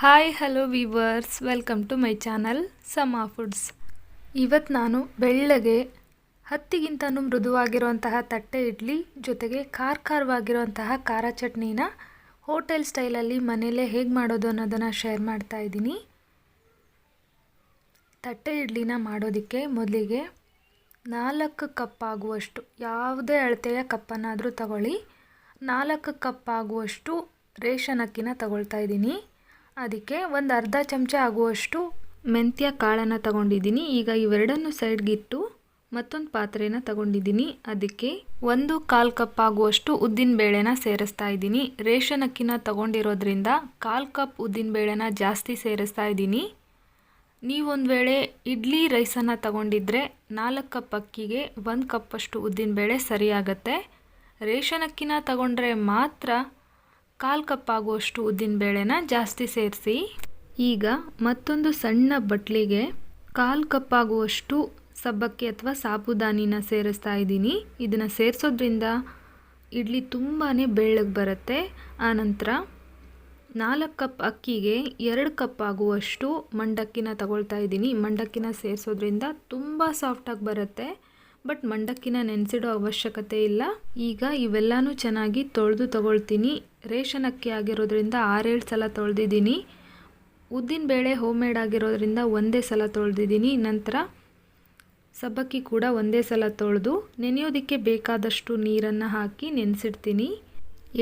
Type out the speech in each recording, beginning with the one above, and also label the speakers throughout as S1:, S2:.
S1: Hi hello viewers welcome to my channel Sama foods ಇವತ್ತು ನಾನು ಬೆಳ್ಳಗೆ, ಹತ್ತಿಗಿಂತನೂ ಮೃದುವಾಗಿರುವಂತಹ ತಟ್ಟೆ ಇಡ್ಲಿ, ಜೊತೆಗೆ ಖಾರ ಖಾರವಾಗಿರುವಂತಹ ಖಾರ ಚಟ್ನಿನ ಹೋಟೆಲ್ ಸ್ಟೈಲಲ್ಲಿ ಮನೆಯಲ್ಲೇ ಹೇಗೆ ಮಾಡೋದು ಅನ್ನೋದನ್ನು ಶೇರ್ ಮಾಡ್ತಾ ಇದ್ದೀನಿ. ತಟ್ಟೆ ಇಡ್ಲಿನ ಮಾಡೋದಕ್ಕೆ ಮೊದಲಿಗೆ ನಾಲ್ಕು ಕಪ್ ಆಗುವಷ್ಟು, ಯಾವುದೇ ಅಳತೆಯ ಕಪ್ಪನ್ನಾದರೂ ತಗೊಳ್ಳಿ. ನಾಲ್ಕು ಕಪ್ ಆಗುವಷ್ಟು ರೇಷನ್ ಅಕ್ಕಿನ ತಗೊಳ್ತಾ ಇದ್ದೀನಿ. ಅದಕ್ಕೆ ಒಂದು ಅರ್ಧ ಚಮಚ ಆಗುವಷ್ಟು ಮೆಂತ್ಯ ಕಾಳನ್ನು ತಗೊಂಡಿದ್ದೀನಿ. ಈಗ ಇವೆರಡನ್ನು ಸೈಡ್ಗಿಟ್ಟು ಮತ್ತೊಂದು ಪಾತ್ರೆನ ತಗೊಂಡಿದ್ದೀನಿ. ಅದಕ್ಕೆ ಒಂದು ಕಾಲು ಕಪ್ ಆಗುವಷ್ಟು ಉದ್ದಿನ ಬೇಳೆನ ಸೇರಿಸ್ತಾ ಇದ್ದೀನಿ. ರೇಷನ್ ಅಕ್ಕಿನ ತಗೊಂಡಿರೋದ್ರಿಂದ ಕಾಲು ಕಪ್ ಉದ್ದಿನ ಬೇಳೆನ ಜಾಸ್ತಿ ಸೇರಿಸ್ತಾ ಇದ್ದೀನಿ. ನೀವೊಂದು ವೇಳೆ ಇಡ್ಲಿ ರೈಸನ್ನು ತಗೊಂಡಿದ್ರೆ ನಾಲ್ಕು ಕಪ್ ಅಕ್ಕಿಗೆ ಒಂದು ಕಪ್ಪಷ್ಟು ಉದ್ದಿನ ಬೇಳೆ ಸರಿಯಾಗತ್ತೆ. ರೇಷನ್ ಅಕ್ಕಿನ ತಗೊಂಡ್ರೆ ಮಾತ್ರ ಕಾಲು ಕಪ್ ಆಗುವಷ್ಟು ಉದ್ದಿನಬೇಳೆನ ಜಾಸ್ತಿ ಸೇರಿಸಿ, ಈಗ ಮತ್ತೊಂದು ಸಣ್ಣ ಬಟ್ಲಿಗೆ ಕಾಲು ಕಪ್ ಆಗುವಷ್ಟು ಸಬ್ಬಕ್ಕಿ ಅಥವಾ ಸಾಬುದಾನಿನ ಸೇರಿಸ್ತಾ ಇದ್ದೀನಿ. ಇದನ್ನು ಸೇರಿಸೋದ್ರಿಂದ ಇಡ್ಲಿ ತುಂಬಾ ಬೆಳ್ಳಗೆ ಬರುತ್ತೆ. ಆನಂತರ ನಾಲ್ಕು ಕಪ್ ಅಕ್ಕಿಗೆ ಎರಡು ಕಪ್ ಆಗುವಷ್ಟು ಮಂಡಕ್ಕಿನ ತಗೊಳ್ತಾ ಇದ್ದೀನಿ. ಮಂಡಕ್ಕಿನ ಸೇರಿಸೋದ್ರಿಂದ ತುಂಬ ಸಾಫ್ಟಾಗಿ ಬರುತ್ತೆ. ಬಟ್ ಮಂಡಕ್ಕಿನ ನೆನೆಸಿಡೋ ಅವಶ್ಯಕತೆ ಇಲ್ಲ. ಈಗ ಇವೆಲ್ಲನೂ ಚೆನ್ನಾಗಿ ತೊಳೆದು ತಗೊಳ್ತೀನಿ. ರೇಷನ್ ಅಕ್ಕಿ ಆಗಿರೋದ್ರಿಂದ ಆರೇಳು ಸಲ ತೊಳೆದಿದ್ದೀನಿ. ಉದ್ದಿನ ಬೇಳೆ ಹೋಮ್ ಮೇಡ್ ಆಗಿರೋದ್ರಿಂದ ಒಂದೇ ಸಲ ತೊಳೆದಿದ್ದೀನಿ. ನಂತರ ಸಬ್ಬಕ್ಕಿ ಕೂಡ ಒಂದೇ ಸಲ ತೊಳೆದು ನೆನೆಯೋದಕ್ಕೆ ಬೇಕಾದಷ್ಟು ನೀರನ್ನು ಹಾಕಿ ನೆನೆಸಿಡ್ತೀನಿ.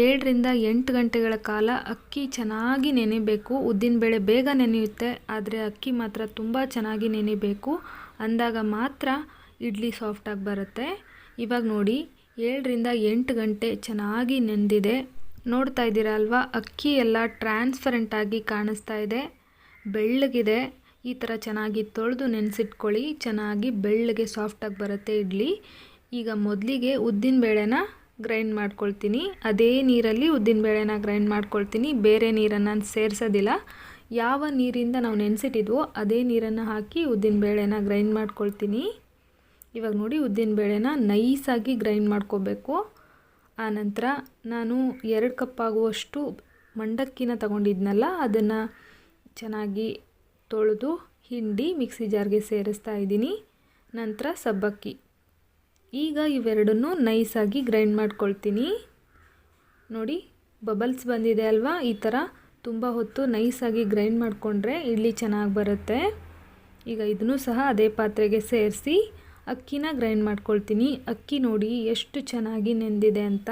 S1: ಏಳರಿಂದ ಎಂಟು ಗಂಟೆಗಳ ಕಾಲ ಅಕ್ಕಿ ಚೆನ್ನಾಗಿ ನೆನೆಬೇಕು. ಉದ್ದಿನಬೇಳೆ ಬೇಗ ನೆನೆಯುತ್ತೆ, ಆದರೆ ಅಕ್ಕಿ ಮಾತ್ರ ತುಂಬ ಚೆನ್ನಾಗಿ ನೆನೆಬೇಕು. ಅಂದಾಗ ಮಾತ್ರ ಇಡ್ಲಿ ಸಾಫ್ಟಾಗಿ ಬರುತ್ತೆ. ಇವಾಗ ನೋಡಿ, ಏಳರಿಂದ ಎಂಟು ಗಂಟೆ ಚೆನ್ನಾಗಿ ನೆಂದಿದೆ. ನೋಡ್ತಾ ಇದ್ದೀರಾ ಅಲ್ವಾ? ಅಕ್ಕಿ ಎಲ್ಲ ಟ್ರಾನ್ಸ್ಪರೆಂಟಾಗಿ ಕಾಣಿಸ್ತಾ ಇದೆ. ಬೆಳ್ಳಗಿದೆ. ಈ ಥರ ಚೆನ್ನಾಗಿ ತೊಳೆದು ನೆನೆಸಿಟ್ಕೊಳ್ಳಿ. ಚೆನ್ನಾಗಿ ಬೆಳ್ಳಗೆ ಸಾಫ್ಟಾಗಿ ಬರುತ್ತೆ ಇಡ್ಲಿ. ಈಗ ಮೊದಲಿಗೆ ಉದ್ದಿನ ಬೇಳೆನ ಗ್ರೈಂಡ್ ಮಾಡ್ಕೊಳ್ತೀನಿ. ಅದೇ ನೀರಲ್ಲಿ ಉದ್ದಿನ ಬೇಳೆನ ಗ್ರೈಂಡ್ ಮಾಡ್ಕೊಳ್ತೀನಿ. ಬೇರೆ ನೀರನ್ನು ಸೇರಿಸೋದಿಲ್ಲ. ಯಾವ ನೀರಿಂದ ನಾವು ನೆನೆಸಿಟ್ಟಿದ್ವೋ, ಅದೇ ನೀರನ್ನು ಹಾಕಿ ಉದ್ದಿನ ಬೇಳೆನ ಗ್ರೈಂಡ್ ಮಾಡ್ಕೊಳ್ತೀನಿ. ಇವಾಗ ನೋಡಿ ಉದ್ದಿನ ಬೇಳೆನ ನೈಸಾಗಿ ಗ್ರೈಂಡ್ ಮಾಡ್ಕೋಬೇಕು. ಆನಂತರ ನಾನು ಎರಡು ಕಪ್ ಆಗುವಷ್ಟು ಮಂಡಕ್ಕಿನ ತಗೊಂಡಿದ್ನಲ್ಲ, ಅದನ್ನು ಚೆನ್ನಾಗಿ ತೊಳೆದು ಹಿಂಡಿ ಮಿಕ್ಸಿ ಜಾರ್ಗೆ ಸೇರಿಸ್ತಾ ಇದ್ದೀನಿ. ನಂತರ ಸಬ್ಬಕ್ಕಿ. ಈಗ ಇವೆರಡನ್ನೂ ನೈಸಾಗಿ ಗ್ರೈಂಡ್ ಮಾಡ್ಕೊಳ್ತೀನಿ. ನೋಡಿ ಬಬಲ್ಸ್ ಬಂದಿದೆ ಅಲ್ವಾ? ಈ ಥರ ತುಂಬ ಹೊತ್ತು ನೈಸಾಗಿ ಗ್ರೈಂಡ್ ಮಾಡಿಕೊಂಡ್ರೆ ಇಡ್ಲಿ ಚೆನ್ನಾಗಿ ಬರುತ್ತೆ. ಈಗ ಇದನ್ನು ಸಹ ಅದೇ ಪಾತ್ರೆಗೆ ಸೇರಿಸಿ ಅಕ್ಕಿನ ಗ್ರೈಂಡ್ ಮಾಡ್ಕೊಳ್ತೀನಿ. ಅಕ್ಕಿ ನೋಡಿ ಎಷ್ಟು ಚೆನ್ನಾಗಿ ನೆಂದಿದೆ ಅಂತ.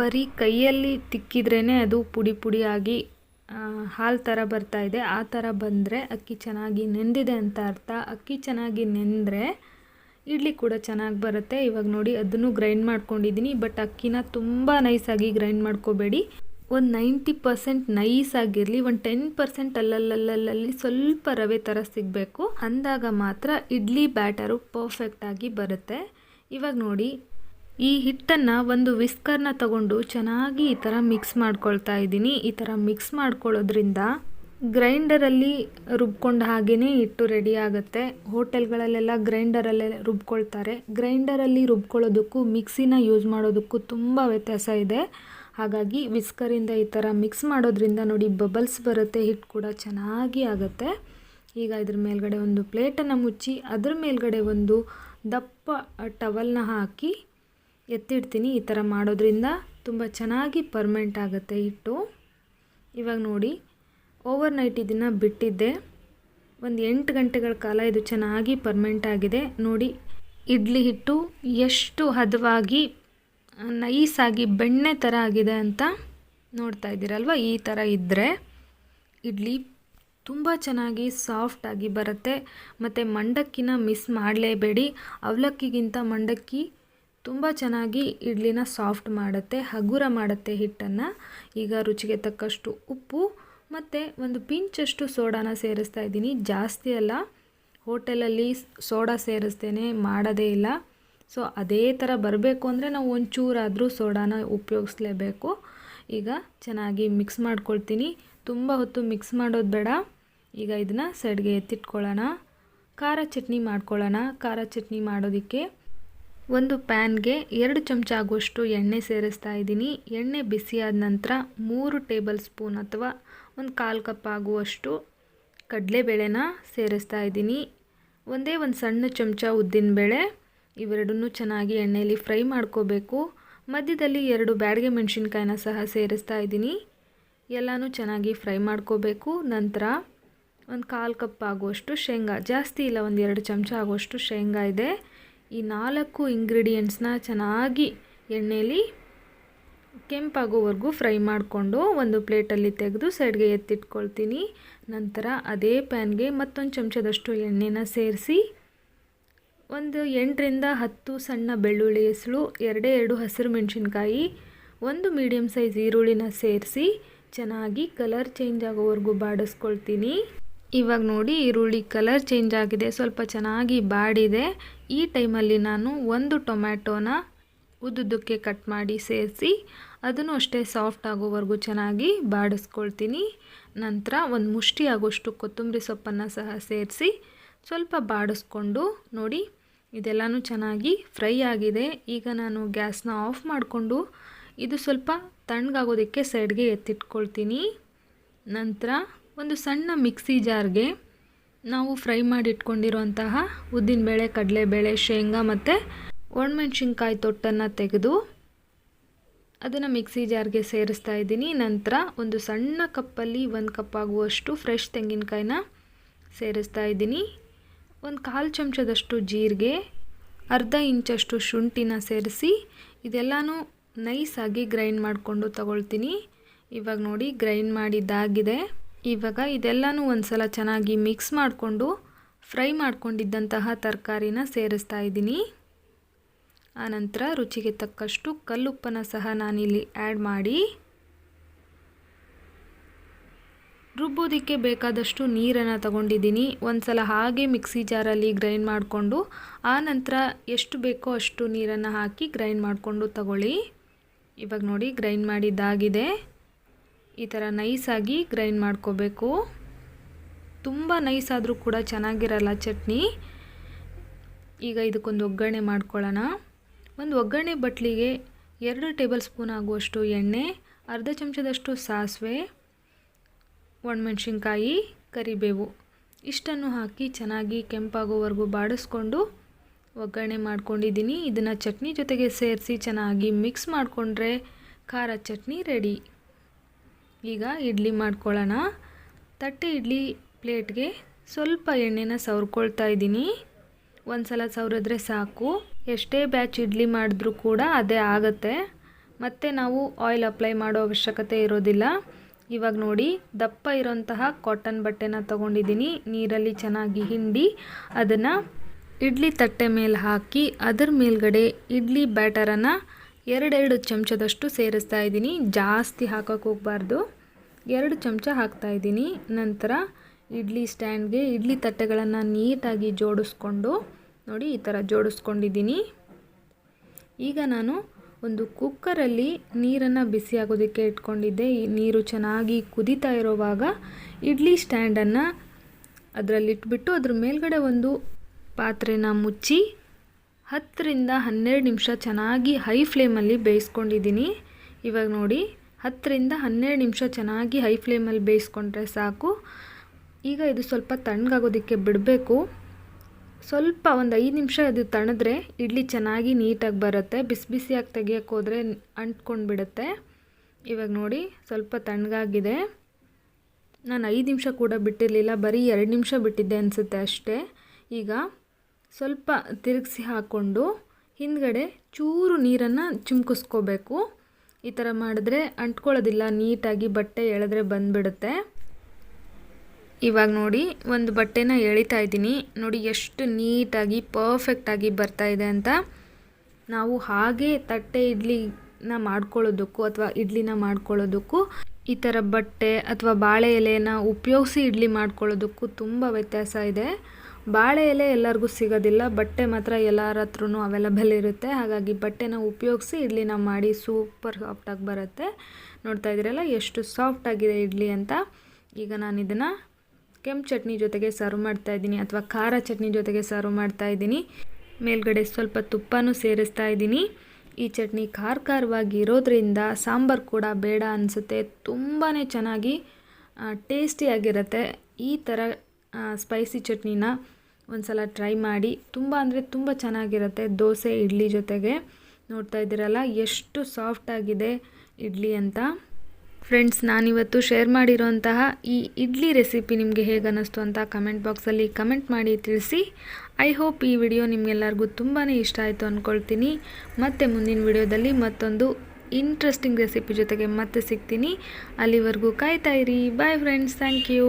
S1: ಬರೀ ಕೈಯಲ್ಲಿ ತಿಕ್ಕಿದ್ರೇ ಅದು ಪುಡಿ ಪುಡಿಯಾಗಿ ಹಾಲು ಥರ ಬರ್ತಾ ಇದೆ. ಆ ಥರ ಬಂದರೆ ಅಕ್ಕಿ ಚೆನ್ನಾಗಿ ನೆಂದಿದೆ ಅಂತ ಅರ್ಥ. ಅಕ್ಕಿ ಚೆನ್ನಾಗಿ ನೆಂದರೆ ಇಡ್ಲಿ ಕೂಡ ಚೆನ್ನಾಗಿ ಬರುತ್ತೆ. ಇವಾಗ ನೋಡಿ ಅದನ್ನು ಗ್ರೈಂಡ್ ಮಾಡ್ಕೊಂಡಿದ್ದೀನಿ. ಬಟ್ ಅಕ್ಕಿನ ತುಂಬ ನೈಸಾಗಿ ಗ್ರೈಂಡ್ ಮಾಡ್ಕೋಬೇಡಿ. ಒಂದು ನೈಂಟಿ ಪರ್ಸೆಂಟ್ ನೈಸ್ ಆಗಿರಲಿ, ಒಂದು ಟೆನ್ ಪರ್ಸೆಂಟ್ ಅಲ್ಲಲ್ಲಲ್ಲಲ್ಲಿ ಸ್ವಲ್ಪ ರವೆ ಥರ ಸಿಗಬೇಕು. ಅಂದಾಗ ಮಾತ್ರ ಇಡ್ಲಿ ಬ್ಯಾಟರು ಪರ್ಫೆಕ್ಟಾಗಿ ಬರುತ್ತೆ. ಇವಾಗ ನೋಡಿ, ಈ ಹಿಟ್ಟನ್ನು ಒಂದು ವಿಸ್ಕರ್ನ ತಗೊಂಡು ಚೆನ್ನಾಗಿ ಈ ಥರ ಮಿಕ್ಸ್ ಮಾಡ್ಕೊಳ್ತಾ ಇದ್ದೀನಿ. ಈ ಥರ ಮಿಕ್ಸ್ ಮಾಡ್ಕೊಳ್ಳೋದ್ರಿಂದ ಗ್ರೈಂಡರಲ್ಲಿ ರುಬ್ಕೊಂಡ ಹಾಗೆಯೇ ಹಿಟ್ಟು ರೆಡಿ ಆಗುತ್ತೆ. ಹೋಟೆಲ್ಗಳಲ್ಲೆಲ್ಲ ಗ್ರೈಂಡರಲ್ಲೇ ರುಬ್ಕೊಳ್ತಾರೆ. ಗ್ರೈಂಡರಲ್ಲಿ ರುಬ್ಕೊಳ್ಳೋದಕ್ಕೂ ಮಿಕ್ಸಿನ ಯೂಸ್ ಮಾಡೋದಕ್ಕೂ ತುಂಬ ವ್ಯತ್ಯಾಸ ಇದೆ. ಹಾಗಾಗಿ ವಿಸ್ಕರಿಂದ ಈ ಥರ ಮಿಕ್ಸ್ ಮಾಡೋದ್ರಿಂದ ನೋಡಿ ಬಬಲ್ಸ್ ಬರುತ್ತೆ ಹಿಟ್ಟು ಕೂಡ ಚೆನ್ನಾಗಿ ಆಗುತ್ತೆ. ಈಗ ಇದ್ರ ಮೇಲ್ಗಡೆ ಒಂದು ಪ್ಲೇಟನ್ನು ಮುಚ್ಚಿ, ಅದ್ರ ಮೇಲ್ಗಡೆ ಒಂದು ದಪ್ಪ ಟವಲ್ನ ಹಾಕಿ ಎತ್ತಿಡ್ತೀನಿ. ಈ ಥರ ಮಾಡೋದ್ರಿಂದ ತುಂಬ ಚೆನ್ನಾಗಿ ಪರ್ಮೆಂಟ್ ಆಗುತ್ತೆ ಹಿಟ್ಟು. ಇವಾಗ ನೋಡಿ ಓವರ್ ನೈಟ್ ಇದನ್ನು ಬಿಟ್ಟಿದ್ದೆ. ಒಂದು ಎಂಟು ಗಂಟೆಗಳ ಕಾಲ ಇದು ಚೆನ್ನಾಗಿ ಪರ್ಮೆಂಟ್ ಆಗಿದೆ. ನೋಡಿ, ಇಡ್ಲಿ ಹಿಟ್ಟು ಎಷ್ಟು ಹದವಾಗಿ ನೈಸಾಗಿ ಬೆಣ್ಣೆ ಥರ ಆಗಿದೆ ಅಂತ ನೋಡ್ತಾ ಇದ್ದೀರಲ್ವ? ಈ ಥರ ಇದ್ದರೆ ಇಡ್ಲಿ ತುಂಬ ಚೆನ್ನಾಗಿ ಸಾಫ್ಟಾಗಿ ಬರುತ್ತೆ. ಮತ್ತು ಮಂಡಕ್ಕಿನ ಮಿಸ್ ಮಾಡಲೇಬೇಡಿ. ಅವಲಕ್ಕಿಗಿಂತ ಮಂಡಕ್ಕಿ ತುಂಬ ಚೆನ್ನಾಗಿ ಇಡ್ಲಿನ ಸಾಫ್ಟ್ ಮಾಡುತ್ತೆ, ಹಗುರ ಮಾಡುತ್ತೆ ಹಿಟ್ಟನ್ನು. ಈಗ ರುಚಿಗೆ ತಕ್ಕಷ್ಟು ಉಪ್ಪು ಮತ್ತು ಒಂದು ಪಿಂಚಷ್ಟು ಸೋಡಾನ ಸೇರಿಸ್ತಾ ಇದ್ದೀನಿ. ಜಾಸ್ತಿ ಅಲ್ಲ, ಹೋಟೆಲಲ್ಲಿ ಸೋಡಾ ಸೇರಿಸ್ತೇನೆ, ಮಾಡೋದೇ ಇಲ್ಲ. ಸೊ ಅದೇ ಥರ ಬರಬೇಕು ಅಂದರೆ ನಾವು ಒಂಚೂರಾದರೂ ಸೋಡಾನ ಉಪಯೋಗಿಸ್ಲೇಬೇಕು. ಈಗ ಚೆನ್ನಾಗಿ ಮಿಕ್ಸ್ ಮಾಡ್ಕೊಳ್ತೀನಿ. ತುಂಬ ಹೊತ್ತು ಮಿಕ್ಸ್ ಮಾಡೋದು ಬೇಡ. ಈಗ ಇದನ್ನು ಸೈಡ್ಗೆ ಎತ್ತಿಟ್ಕೊಳ್ಳೋಣ. ಖಾರ ಚಟ್ನಿ ಮಾಡ್ಕೊಳ್ಳೋಣ. ಖಾರ ಚಟ್ನಿ ಮಾಡೋದಕ್ಕೆ ಒಂದು ಪ್ಯಾನ್ಗೆ ಎರಡು ಚಮಚ ಆಗುವಷ್ಟು ಎಣ್ಣೆ ಸೇರಿಸ್ತಾ ಇದ್ದೀನಿ. ಎಣ್ಣೆ ಬಿಸಿಯಾದ ನಂತರ ಮೂರು ಟೇಬಲ್ ಸ್ಪೂನ್ ಅಥವಾ ಒಂದು ಕಾಲು ಕಪ್ ಆಗುವಷ್ಟು ಕಡಲೆಬೇಳೆನ ಸೇರಿಸ್ತಾ ಇದ್ದೀನಿ. ಒಂದೇ ಒಂದು ಸಣ್ಣ ಚಮಚ ಉದ್ದಿನಬೇಳೆ. ಇವೆರಡನ್ನೂ ಚೆನ್ನಾಗಿ ಎಣ್ಣೆಯಲ್ಲಿ ಫ್ರೈ ಮಾಡ್ಕೋಬೇಕು. ಮಧ್ಯದಲ್ಲಿ ಎರಡು ಬ್ಯಾಡಗೆ ಮೆಣಸಿನ್ಕಾಯಿನ ಸಹ ಸೇರಿಸ್ತಾ ಇದ್ದೀನಿ. ಎಲ್ಲನೂ ಚೆನ್ನಾಗಿ ಫ್ರೈ ಮಾಡ್ಕೋಬೇಕು. ನಂತರ ಒಂದು ಕಾಲು ಕಪ್ ಆಗುವಷ್ಟು ಶೇಂಗಾ. ಜಾಸ್ತಿ ಇಲ್ಲ, ಒಂದು ಎರಡು ಚಮಚ ಆಗುವಷ್ಟು ಶೇಂಗಾ ಇದೆ. ಈ ನಾಲ್ಕು ಇಂಗ್ರೀಡಿಯೆಂಟ್ಸ್ನ ಚೆನ್ನಾಗಿ ಎಣ್ಣೆಯಲ್ಲಿ ಕೆಂಪಾಗೋವರೆಗೂ ಫ್ರೈ ಮಾಡಿಕೊಂಡು ಒಂದು ಪ್ಲೇಟಲ್ಲಿ ತೆಗೆದು ಸೈಡ್ಗೆ ಎತ್ತಿಟ್ಕೊಳ್ತೀನಿ. ನಂತರ ಅದೇ ಪ್ಯಾನ್ಗೆ ಮತ್ತೊಂದು ಚಮಚದಷ್ಟು ಎಣ್ಣೆನ ಸೇರಿಸಿ ಒಂದು ಎಂಟರಿಂದ ಹತ್ತು ಸಣ್ಣ ಬೆಳ್ಳುಳ್ಳಿ ಹೆಸಳು, ಎರಡೇ ಎರಡು ಹಸಿರು ಮೆಣಸಿನ್ಕಾಯಿ, ಒಂದು ಮೀಡಿಯಮ್ ಸೈಜ್ ಈರುಳ್ಳಿನ ಸೇರಿಸಿ ಚೆನ್ನಾಗಿ ಕಲರ್ ಚೇಂಜ್ ಆಗೋವರೆಗೂ ಬಾಡಿಸ್ಕೊಳ್ತೀನಿ. ಇವಾಗ ನೋಡಿ ಈರುಳ್ಳಿ ಕಲರ್ ಚೇಂಜ್ ಆಗಿದೆ, ಸ್ವಲ್ಪ ಚೆನ್ನಾಗಿ ಬಾಡಿದೆ. ಈ ಟೈಮಲ್ಲಿ ನಾನು ಒಂದು ಟೊಮ್ಯಾಟೋನ ಉದ್ದುದ್ದಕ್ಕೆ ಕಟ್ ಮಾಡಿ ಸೇರಿಸಿ ಅದನ್ನು ಅಷ್ಟೇ ಸಾಫ್ಟ್ ಆಗೋವರೆಗೂ ಚೆನ್ನಾಗಿ ಬಾಡಿಸ್ಕೊಳ್ತೀನಿ. ನಂತರ ಒಂದು ಮುಷ್ಟಿ ಆಗೋಷ್ಟು ಕೊತ್ತಂಬರಿ ಸೊಪ್ಪನ್ನು ಸಹ ಸೇರಿಸಿ ಸ್ವಲ್ಪ ಬಾಡಿಸ್ಕೊಂಡು ನೋಡಿ ಇದೆಲ್ಲನೂ ಚೆನ್ನಾಗಿ ಫ್ರೈ ಆಗಿದೆ. ಈಗ ನಾನು ಗ್ಯಾಸ್ನ ಆಫ್ ಮಾಡಿಕೊಂಡು ಇದು ಸ್ವಲ್ಪ ತಣ್ಣಗಾಗೋದಕ್ಕೆ ಸೈಡ್ಗೆ ಎತ್ತಿಟ್ಕೊಳ್ತೀನಿ. ನಂತರ ಒಂದು ಸಣ್ಣ ಮಿಕ್ಸಿ ಜಾರ್ಗೆ ನಾವು ಫ್ರೈ ಮಾಡಿ ಇಟ್ಕೊಂಡಿರುವಂತಹ ಉದ್ದಿನಬೇಳೆ ಕಡಲೆಬೇಳೆ ಶೇಂಗಾ ಮತ್ತು ಒಣಮೆಣ್ಸಿನ್ಕಾಯಿ ತೊಟ್ಟನ್ನು ತೆಗೆದು ಅದನ್ನು ಮಿಕ್ಸಿ ಜಾರ್ಗೆ ಸೇರಿಸ್ತಾ ಇದ್ದೀನಿ. ನಂತರ ಒಂದು ಸಣ್ಣ ಕಪ್ಪಲ್ಲಿ ಒಂದು ಕಪ್ ಆಗುವಷ್ಟು ಫ್ರೆಶ್ ತೆಂಗಿನಕಾಯಿನ ಸೇರಿಸ್ತಾ ಇದ್ದೀನಿ. ಒಂದು ಕಾಲು ಚಮಚದಷ್ಟು ಜೀರಿಗೆ, ಅರ್ಧ ಇಂಚಷ್ಟು ಶುಂಠಿನ ಸೇರಿಸಿ, ಇದೆಲ್ಲನೂ ನೈಸಾಗಿ ಗ್ರೈಂಡ್ ಮಾಡಿಕೊಂಡು ತಗೊಳ್ತೀನಿ. ಇವಾಗ ನೋಡಿ ಗ್ರೈಂಡ್ ಮಾಡಿದ್ದಾಗಿದೆ. ಇವಾಗ ಇದೆಲ್ಲನೂ ಒಂದು ಸಲ ಚೆನ್ನಾಗಿ ಮಿಕ್ಸ್ ಮಾಡಿಕೊಂಡು ಫ್ರೈ ಮಾಡಿಕೊಂಡಿದ್ದಂತಹ ತರಕಾರಿನ ಸೇರಿಸ್ತಾ ಇದ್ದೀನಿ. ಆನಂತರ ರುಚಿಗೆ ತಕ್ಕಷ್ಟು ಕಲ್ಲುಪ್ಪನ ಸಹ ನಾನಿಲ್ಲಿ ಆ್ಯಡ್ ಮಾಡಿ. ರುಬ್ಬೋದಕ್ಕೆ ಬೇಕಾದಷ್ಟು ನೀರನ್ನು ತಗೊಂಡಿದ್ದೀನಿ. ಒಂದು ಸಲ ಹಾಗೆ ಮಿಕ್ಸಿ ಜಾರಲ್ಲಿ ಗ್ರೈಂಡ್ ಮಾಡಿಕೊಂಡು ಆನಂತರ ಎಷ್ಟು ಬೇಕೋ ಅಷ್ಟು ನೀರನ್ನು ಹಾಕಿ ಗ್ರೈಂಡ್ ಮಾಡಿಕೊಂಡು ತಗೊಳ್ಳಿ. ಇವಾಗ ನೋಡಿ ಗ್ರೈಂಡ್ ಮಾಡಿದ್ದಾಗಿದೆ. ಈ ಥರ ನೈಸಾಗಿ ಗ್ರೈಂಡ್ ಮಾಡ್ಕೋಬೇಕು. ತುಂಬ ನೈಸ್ ಆದರೂ ಕೂಡ ಚೆನ್ನಾಗಿರಲ್ಲ ಚಟ್ನಿ. ಈಗ ಇದಕ್ಕೊಂದು ಒಗ್ಗರಣೆ ಮಾಡ್ಕೊಳ್ಳೋಣ. ಒಂದು ಒಗ್ಗರಣೆ ಬಟ್ಲಿಗೆ ಎರಡು ಟೇಬಲ್ ಸ್ಪೂನ್ ಆಗುವಷ್ಟು ಎಣ್ಣೆ, ಅರ್ಧ ಚಮಚದಷ್ಟು ಸಾಸಿವೆ ಒಣಮೆಣ್ಸಿನ್ಕಾಯಿ ಕರಿಬೇವು. ಇಷ್ಟನ್ನು ಹಾಕಿ ಚೆನ್ನಾಗಿ ಕೆಂಪಾಗೋವರೆಗೂ ಬಾಡಿಸ್ಕೊಂಡು ಒಗ್ಗರಣೆ ಮಾಡ್ಕೊಂಡಿದ್ದೀನಿ. ಇದನ್ನು ಚಟ್ನಿ ಜೊತೆಗೆ ಸೇರಿಸಿ ಚೆನ್ನಾಗಿ ಮಿಕ್ಸ್ ಮಾಡಿಕೊಂಡ್ರೆ ಖಾರ ಚಟ್ನಿ ರೆಡಿ. ಈಗ ಇಡ್ಲಿ ಮಾಡ್ಕೊಳ್ಳೋಣ. ತಟ್ಟೆ ಇಡ್ಲಿ ಪ್ಲೇಟ್ಗೆ ಸ್ವಲ್ಪ ಎಣ್ಣೆನ ಸವರ್ಕೊಳ್ತಾ ಇದ್ದೀನಿ. ಒಂದು ಸಲ ಸವರಿದ್ರೆ ಸಾಕು. ಎಷ್ಟೇ ಬ್ಯಾಚ್ ಇಡ್ಲಿ ಮಾಡಿದ್ರೂ ಕೂಡ ಅದೇ ಆಗುತ್ತೆ. ಮತ್ತು ನಾವು ಆಯಿಲ್ ಅಪ್ಲೈ ಮಾಡೋ ಅವಶ್ಯಕತೆ ಇರೋದಿಲ್ಲ. ಇವಾಗ ನೋಡಿ, ದಪ್ಪ ಇರೋಂತಹ ಕಾಟನ್ ಬಟ್ಟೆನ ತೊಗೊಂಡಿದ್ದೀನಿ. ನೀರಲ್ಲಿ ಚೆನ್ನಾಗಿ ಹಿಂಡಿ, ಅದನ್ನು ಇಡ್ಲಿ ತಟ್ಟೆ ಮೇಲೆ ಹಾಕಿ, ಅದರ ಮೇಲ್ಗಡೆ ಇಡ್ಲಿ ಬ್ಯಾಟರನ್ನು ಎರಡೆರಡು ಚಮಚದಷ್ಟು ಸೇರಿಸ್ತಾ ಇದ್ದೀನಿ. ಜಾಸ್ತಿ ಹಾಕೋಕ್ಕೆ ಹೋಗಬಾರ್ದು. ಎರಡು ಚಮಚ ಹಾಕ್ತಾ ಇದ್ದೀನಿ. ನಂತರ ಇಡ್ಲಿ ಸ್ಟ್ಯಾಂಡ್ಗೆ ಇಡ್ಲಿ ತಟ್ಟೆಗಳನ್ನು ನೀಟಾಗಿ ಜೋಡಿಸ್ಕೊಂಡು, ನೋಡಿ ಈ ಥರ ಜೋಡಿಸ್ಕೊಂಡಿದ್ದೀನಿ. ಈಗ ನಾನು ಒಂದು ಕುಕ್ಕರಲ್ಲಿ ನೀರನ್ನು ಬಿಸಿಯಾಗೋದಕ್ಕೆ ಇಟ್ಕೊಂಡಿದ್ದೆ. ನೀರು ಚೆನ್ನಾಗಿ ಕುದೀತಾ ಇರೋವಾಗ ಇಡ್ಲಿ ಸ್ಟ್ಯಾಂಡನ್ನು ಅದರಲ್ಲಿಟ್ಬಿಟ್ಟು ಅದ್ರ ಮೇಲ್ಗಡೆ ಒಂದು ಪಾತ್ರೆನ ಮುಚ್ಚಿ ಹತ್ತರಿಂದ ಹನ್ನೆರಡು ನಿಮಿಷ ಚೆನ್ನಾಗಿ ಹೈ ಫ್ಲೇಮಲ್ಲಿ ಬೇಯಿಸ್ಕೊಂಡಿದ್ದೀನಿ. ಇವಾಗ ನೋಡಿ, ಹತ್ತರಿಂದ ಹನ್ನೆರಡು ನಿಮಿಷ ಚೆನ್ನಾಗಿ ಹೈ ಫ್ಲೇಮಲ್ಲಿ ಬೇಯಿಸ್ಕೊಂಡ್ರೆ ಸಾಕು. ಈಗ ಇದು ಸ್ವಲ್ಪ ತಣ್ಣಗಾಗೋದಕ್ಕೆ ಬಿಡಬೇಕು. ಸ್ವಲ್ಪ ಒಂದು ಐದು ನಿಮಿಷ ಅದು ತಣಿದ್ರೆ ಇಡ್ಲಿ ಚೆನ್ನಾಗಿ ನೀಟಾಗಿ ಬರುತ್ತೆ. ಬಿಸಿ ಬಿಸಿಯಾಗಿ ತೆಗಿಯೋಕ್ಕೆ ಹೋದರೆ ಅಂಟ್ಕೊಂಡು ಬಿಡುತ್ತೆ. ಇವಾಗ ನೋಡಿ ಸ್ವಲ್ಪ ತಣ್ಣಗಾಗಿದೆ ನಾನು ಐದು ನಿಮಿಷ ಕೂಡ ಬಿಟ್ಟಿರಲಿಲ್ಲ, ಬರೀ ಎರಡು ನಿಮಿಷ ಬಿಟ್ಟಿದ್ದೆ ಅನಿಸುತ್ತೆ ಅಷ್ಟೇ. ಈಗ ಸ್ವಲ್ಪ ತಿರುಗಿಸಿ ಹಾಕ್ಕೊಂಡು ಹಿಂದ್ಗಡೆ ಚೂರು ನೀರನ್ನು ಚಿಮ್ಕಿಸ್ಕೋಬೇಕು. ಈ ಥರ ಮಾಡಿದ್ರೆ ಅಂಟ್ಕೊಳ್ಳೋದಿಲ್ಲ, ನೀಟಾಗಿ ಬಟ್ಟೆ ಎಳೆದ್ರೆ ಬಂದುಬಿಡುತ್ತೆ. ಇವಾಗ ನೋಡಿ ಒಂದು ಬಟ್ಟೆನ ಎಳಿತಾ ಇದ್ದೀನಿ. ನೋಡಿ ಎಷ್ಟು ನೀಟಾಗಿ ಪರ್ಫೆಕ್ಟಾಗಿ ಬರ್ತಾ ಇದೆ ಅಂತ. ನಾವು ಹಾಗೆ ತಟ್ಟೆ ಇಡ್ಲಿನ ಮಾಡ್ಕೊಳ್ಳೋದಕ್ಕೂ ಅಥವಾ ಇಡ್ಲಿನ ಮಾಡ್ಕೊಳ್ಳೋದಕ್ಕೂ, ಈ ಥರ ಬಟ್ಟೆ ಅಥವಾ ಬಾಳೆ ಎಲೆನ ಉಪಯೋಗಿಸಿ ಇಡ್ಲಿ ಮಾಡ್ಕೊಳ್ಳೋದಕ್ಕೂ ತುಂಬ ವ್ಯತ್ಯಾಸ ಇದೆ. ಬಾಳೆ ಎಲೆ ಎಲ್ಲರಿಗೂ ಸಿಗೋದಿಲ್ಲ. ಬಟ್ಟೆ ಮಾತ್ರ ಎಲ್ಲರ ಹತ್ರನೂ ಅವೈಲಬಲ್ ಇರುತ್ತೆ. ಹಾಗಾಗಿ ಬಟ್ಟೆನ ಉಪಯೋಗಿಸಿ ಇಡ್ಲಿನ ಮಾಡಿ ಸೂಪರ್ ಸಾಫ್ಟಾಗಿ ಬರುತ್ತೆ. ನೋಡ್ತಾ ಇದ್ದೀರಲ್ಲ, ಎಷ್ಟು ಸಾಫ್ಟಾಗಿದೆ ಇಡ್ಲಿ ಅಂತ. ಈಗ ನಾನು ಇದನ್ನು ಕೆಂಪು ಚಟ್ನಿ ಜೊತೆಗೆ ಸರ್ವ್ ಮಾಡ್ತಾ ಇದ್ದೀನಿ ಅಥವಾ ಖಾರ ಚಟ್ನಿ ಜೊತೆಗೆ ಸರ್ವ್ ಮಾಡ್ತಾ ಇದ್ದೀನಿ. ಮೇಲ್ಗಡೆ ಸ್ವಲ್ಪ ತುಪ್ಪನೂ ಸೇರಿಸ್ತಾ ಇದ್ದೀನಿ. ಈ ಚಟ್ನಿ ಖಾರ ಖಾರವಾಗಿ ಇರೋದ್ರಿಂದ ಸಾಂಬಾರು ಕೂಡ ಬೇಡ ಅನಿಸುತ್ತೆ. ತುಂಬಾ ಚೆನ್ನಾಗಿ ಟೇಸ್ಟಿಯಾಗಿರುತ್ತೆ ಈ ಥರ ಸ್ಪೈಸಿ ಚಟ್ನಿನ ಒಂದ್ಸಲ ಟ್ರೈ ಮಾಡಿ. ತುಂಬ ಅಂದರೆ ತುಂಬ ಚೆನ್ನಾಗಿರುತ್ತೆ ದೋಸೆ, ಇಡ್ಲಿ ಜೊತೆಗೆ. ನೋಡ್ತಾ ಇದ್ದೀರಲ್ಲ, ಎಷ್ಟು ಸಾಫ್ಟಾಗಿದೆ ಇಡ್ಲಿ ಅಂತ. ಫ್ರೆಂಡ್ಸ್ ನಾನಿವತ್ತು ಶೇರ್ ಮಾಡಿರೋಂತಹ ಈ ಇಡ್ಲಿ ರೆಸಿಪಿ ನಿಮಗೆ ಹೇಗೆ ಅನ್ನಿಸ್ತು ಅಂತ ಕಮೆಂಟ್ ಬಾಕ್ಸಲ್ಲಿ ಕಮೆಂಟ್ ಮಾಡಿ ತಿಳಿಸಿ. ಐ ಹೋಪ್ ಈ ವಿಡಿಯೋ ನಿಮಗೆಲ್ಲರಿಗೂ ತುಂಬಾ ಇಷ್ಟ ಆಯಿತು ಅಂದ್ಕೊಳ್ತೀನಿ ಮತ್ತು ಮುಂದಿನ ವಿಡಿಯೋದಲ್ಲಿ ಮತ್ತೊಂದು ಇಂಟ್ರೆಸ್ಟಿಂಗ್ ರೆಸಿಪಿ ಜೊತೆಗೆ ಮತ್ತೆ ಸಿಗ್ತೀನಿ. ಅಲ್ಲಿವರೆಗೂ ಕಾಯ್ತಾ ಇರಿ. ಬಾಯ್ ಫ್ರೆಂಡ್ಸ್ ಥ್ಯಾಂಕ್ ಯು